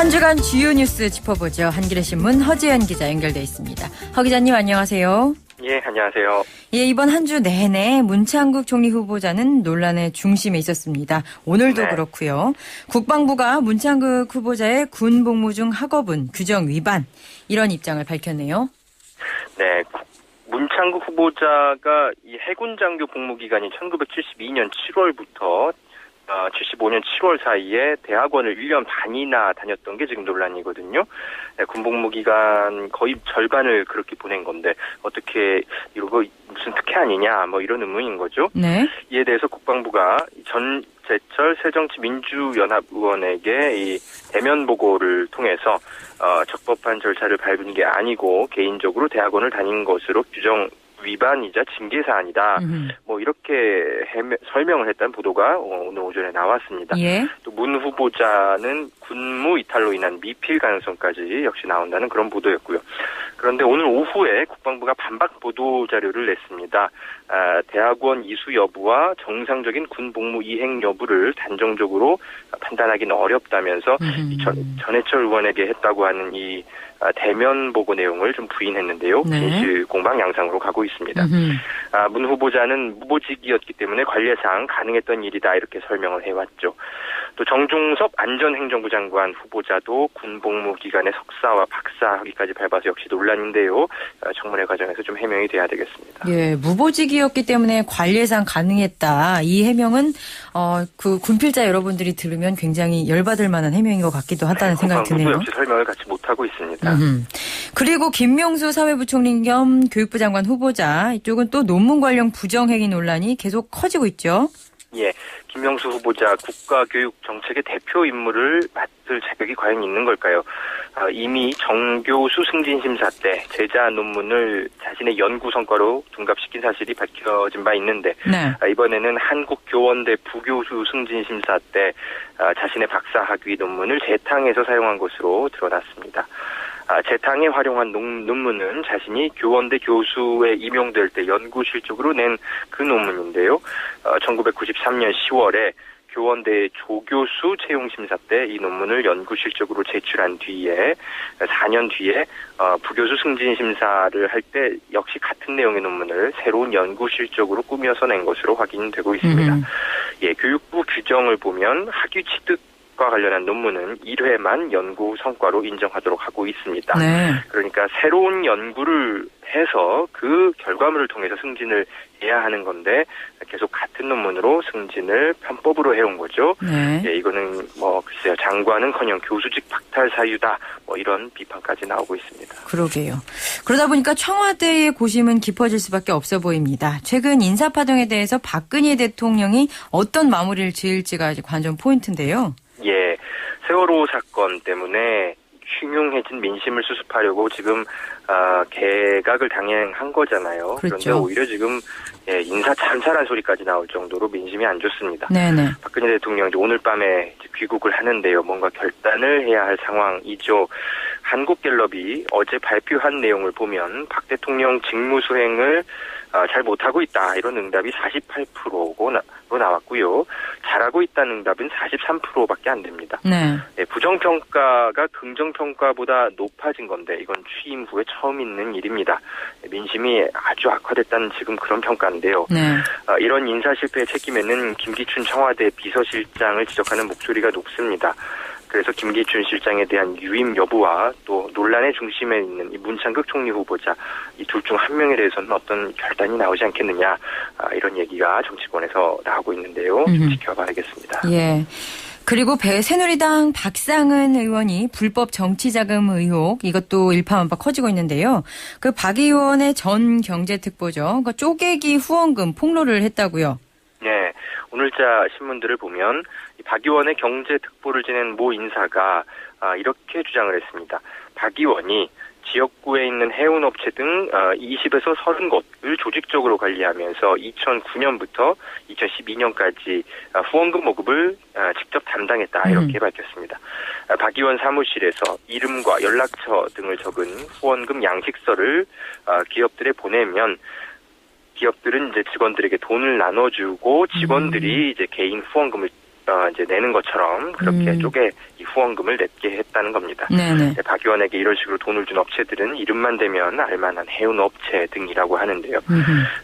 한 주간 주요 뉴스 짚어보죠. 한겨레 신문 허지연 기자 연결돼 있습니다. 허 기자님 안녕하세요. 예, 안녕하세요. 예, 이번 한 주 내내 문창국 총리 후보자는 논란의 중심에 있었습니다. 오늘도 네. 그렇고요. 국방부가 문창국 후보자의 군 복무 중 학업은 규정 위반 이런 입장을 밝혔네요. 네, 국- 문창국 후보자가 이 해군 장교 복무 기간이 1972년 7월부터 75년 7월 사이에 대학원을 1년 반이나 다녔던 게 지금 논란이거든요. 네, 군 복무 기간 거의 절반을 그렇게 보낸 건데 어떻게 이거 무슨 특혜 아니냐 뭐 이런 의문인 거죠. 네. 이에 대해서 국방부가 전재철 새정치민주연합 의원에게 이 대면 보고를 통해서 어, 적법한 절차를 밟은 게 아니고 개인적으로 대학원을 다닌 것으로 규정 위반이자 징계 사안이다. 음흠. 뭐 이렇게 해명- 설명을 했다는 보도가 어, 오늘 오전에 나왔습니다. 예. 또문 후보자는 군무 이탈로 인한 미필 가능성까지 역시 나온다는 그런 보도였고요. 그런데 오늘 오후에 국방부가 반박 보도 자료를 냈습니다. 아, 대학원 이수 여부와 정상적인 군 복무 이행 여부를 단정적으로 판단하기는 어렵다면서 이 전, 음. 전해철 의원에게 했다고 하는 이 아, 대면 보고 내용을 좀 부인했는데요. 네. 진실 공방 양상으로 가고 있습니다. 아, 문 후보자는 무보직이었기 때문에 관례상 가능했던 일이다 이렇게 설명을 해왔죠. 또 정종섭 안전행정부 장관 후보자도 군 복무 기간에 석사와 박사 학위까지 밟아서 역시 논란인데요. 아, 청문회 과정에서 좀 해명이 돼야 되겠습니다. 예, 무보직이었기 때문에 관례상 가능했다. 이 해명은 어, 그 군필자 여러분들이 들으면 굉장히 열받을 만한 해명인 것 같기도 하다는 생각이 국방부도 드네요. 역시 설명을 같이 못하고 있습니다. 음흠. 그리고 김명수 사회부총리 겸 교육부 장관 후보자 이쪽은 또 논문 관련 부정행위 논란이 계속 커지고 있죠. 예, 김명수 후보자 국가교육 정책의 대표 임무를 맡을 자격이 과연 있는 걸까요? 아, 이미 정교수 승진 심사 때 제자 논문을 자신의 연구 성과로 둔갑시킨 사실이 밝혀진 바 있는데 네. 아, 이번에는 한국교원대 부교수 승진 심사 때 아, 자신의 박사 학위 논문을 재탕해서 사용한 것으로 드러났습니다. 아, 재탕에 활용한 논, 논문은 자신이 교원대 교수에 임용될 때 연구 실적으로 낸 그 논문인데요. 어, 1993년 10월에 교원대 조교수 채용 심사 때 이 논문을 연구 실적으로 제출한 뒤에 4년 뒤에 어, 부교수 승진 심사를 할 때 역시 같은 내용의 논문을 새로운 연구 실적으로 꾸며서 낸 것으로 확인되고 있습니다. 음. 예, 교육부 규정을 보면 학위 취득 과 관련한 논문은 1회만 연구 성과로 인정하도록 하고 있습니다. 네. 그러니까 새로운 연구를 해서 그 결과물을 통해서 승진을 해야 하는 건데 계속 같은 논문으로 승진을 편법으로 해온 거죠. 네. 예, 이거는 뭐 글쎄요 장관은커녕 교수직 박탈 사유다 뭐 이런 비판까지 나오고 있습니다. 그러게요. 그러다 보니까 청와대의 고심은 깊어질 수밖에 없어 보입니다. 최근 인사 파동에 대해서 박근혜 대통령이 어떤 마무리를 지을지가 관전 포인트인데요. 예, 세월호 사건 때문에 흉흉해진 민심을 수습하려고 지금 아, 개각을 당행한 거잖아요. 그런데 그렇죠. 오히려 지금 예, 인사 참사란 소리까지 나올 정도로 민심이 안 좋습니다. 네네. 박근혜 대통령 이제 오늘 밤에 귀국을 하는데요. 뭔가 결단을 해야 할 상황이죠. 한국갤럽이 어제 발표한 내용을 보면 박 대통령 직무 수행을 아, 잘 못하고 있다 이런 응답이 48%로 로 나왔고요. 잘하고 있다는 응답은 43%밖에 안 됩니다. 네. 네, 부정평가가 긍정평가보다 높아진 건데 이건 취임 후에 처음 있는 일입니다. 민심이 아주 악화됐다는 지금 그런 평가인데요. 네. 아, 이런 인사 실패의 책임에는 김기춘 청와대 비서실장을 지적하는 목소리가 높습니다. 그래서 김기춘 실장에 대한 유임 여부와 또 논란의 중심에 있는 이 문창극 총리 후보자 이 둘 중 한 명에 대해서는 어떤 결단이 나오지 않겠느냐 아, 이런 얘기가 정치권에서 나오고 있는데요. 좀. 지켜봐야겠습니다. 예. 그리고 배 새누리당 박상은 의원이 불법 정치자금 의혹 이것도 일파만파 커지고 있는데요. 그 박 의원의 전 경제특보죠. 그 쪼개기 후원금 폭로를 했다고요. 네, 오늘자 신문들을 보면 이박 의원의 경제 특보를 지낸 모 인사가 아, 이렇게 주장을 했습니다. 박 의원이 지역구에 있는 해운업체 등 20에서 30곳을 조직적으로 관리하면서 2009년부터 2012년까지 아, 후원금 모금을 아, 직접 담당했다 이렇게 밝혔습니다. 아, 박 의원 사무실에서 이름과 연락처 등을 적은 후원금 양식서를 아, 기업들에 보내면 기업들은 이제 직원들에게 돈을 나눠주고 직원들이 이제 개인 후원금을 어, 이제 내는 것처럼 그렇게 음. 쪼개 이 후원금을 냈게 했다는 겁니다. 네네. 네, 박 의원에게 이런 식으로 돈을 준 업체들은 이름만 대면 알만한 해운 업체 등이라고 하는데요.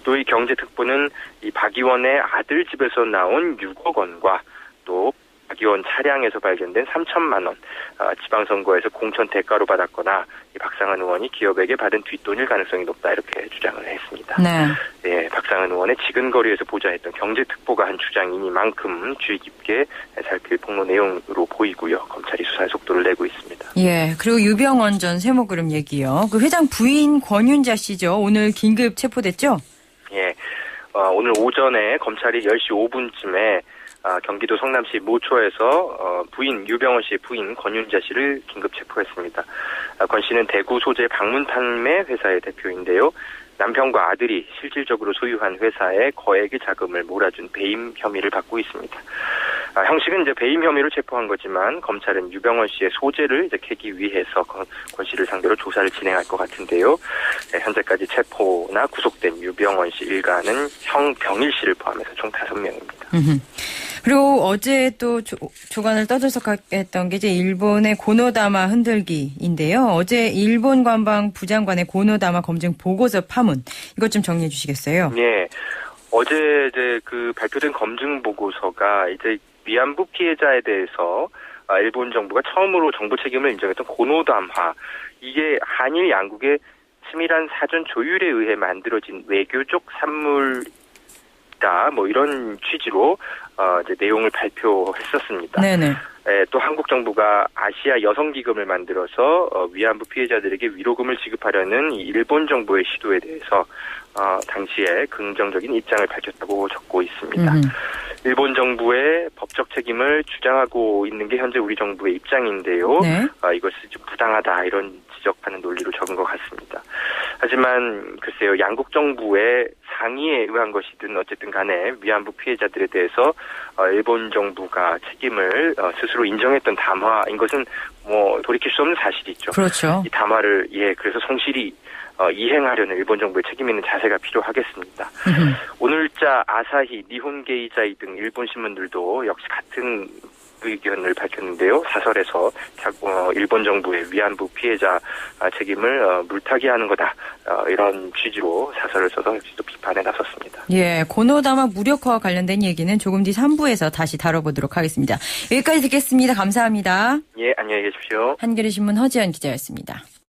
또 이 경제특보는 이 박 의원의 아들 집에서 나온 6억 원과 또 박 의원 차량에서 발견된 3천만 원, 아, 지방선거에서 공천 대가로 받았거나 이 박상한 의원이 기업에게 받은 뒷돈일 가능성이 높다 이렇게 주장을 했습니다. 네. 네, 박상한 의원의 지근 거리에서 보좌했던 경제특보가 한 주장이니만큼 주의 깊게 살필 폭로 내용으로 보이고요. 검찰이 수사의 속도를 내고 있습니다. 예. 그리고 유병원 전 세모그룹 얘기요. 그 회장 부인 권윤자 씨죠. 오늘 긴급 체포됐죠? 예, 어, 오늘 오전에 검찰이 10시 5분쯤에 아, 경기도 성남시 모초에서 어, 부인 유병원 씨의 부인 권윤자 씨를 긴급 체포했습니다. 아, 권 씨는 대구 소재 방문 판매 회사의 대표인데요. 남편과 아들이 실질적으로 소유한 회사에 거액의 자금을 몰아준 배임 혐의를 받고 있습니다. 아, 형식은 이제 배임 혐의로 체포한 거지만 검찰은 유병원 씨의 소재를 이제 캐기 위해서 권, 권 씨를 상대로 조사를 진행할 것 같은데요. 네, 현재까지 체포나 구속된 유병원 씨 일가는 형 병일 씨를 포함해서 총 다섯 명입니다. 그리고 어제 또 조, 조간을 떠들썩했던 게 이제 일본의 고노다마 흔들기인데요. 어제 일본 관방 부장관의 고노다마 검증 보고서 파문 이것 좀 정리해 주시겠어요? 예. 어제 이제 그 발표된 검증 보고서가 이제 위안부 피해자에 대해서 아, 일본 정부가 처음으로 정부 책임을 인정했던 고노담화 이게 한일 양국의 치밀한 사전 조율에 의해 만들어진 외교적 산물 이다 뭐 이런 취지로 어 이제 내용을 발표했었습니다. 네네. 예, 또 한국 정부가 아시아 여성 기금을 만들어서 어, 위안부 피해자들에게 위로금을 지급하려는 이 일본 정부의 시도에 대해서 어, 당시에 긍정적인 입장을 밝혔다고 적고 있습니다. 음흠. 일본 정부의 법적 책임을 주장하고 있는 게 현재 우리 정부의 입장인데요. 네. 아, 이것이 좀 부당하다 이런 지적하는 논리로 적은 것 같습니다. 하지만 글쎄요 양국 정부의 상의에 의한 것이든 어쨌든 간에 위안부 피해자들에 대해서 어, 일본 정부가 책임을 어, 스스로 인정했던 담화인 것은 뭐 돌이킬 수 없는 사실이죠. 그렇죠. 이 담화를 예 그래서 성실히 어, 이행하려는 일본 정부의 책임 있는 자세가 필요하겠습니다. 오늘자 아사히, 니혼게이자이 등 일본 신문들도 역시 같은 의견을 밝혔는데요. 사설에서 자- 어, 일본 정부의 위안부 피해자 아, 책임을 어, 물타기하는 거다 어, 이런 취지로 사설을 써서 역시 또 비판에 나섰습니다. 예, 고노다마 무력화와 관련된 얘기는 조금 뒤 3부에서 다시 다뤄보도록 하겠습니다. 여기까지 듣겠습니다. 감사합니다. 예, 안녕히 계십시오. 한겨레 신문 허지연 기자였습니다.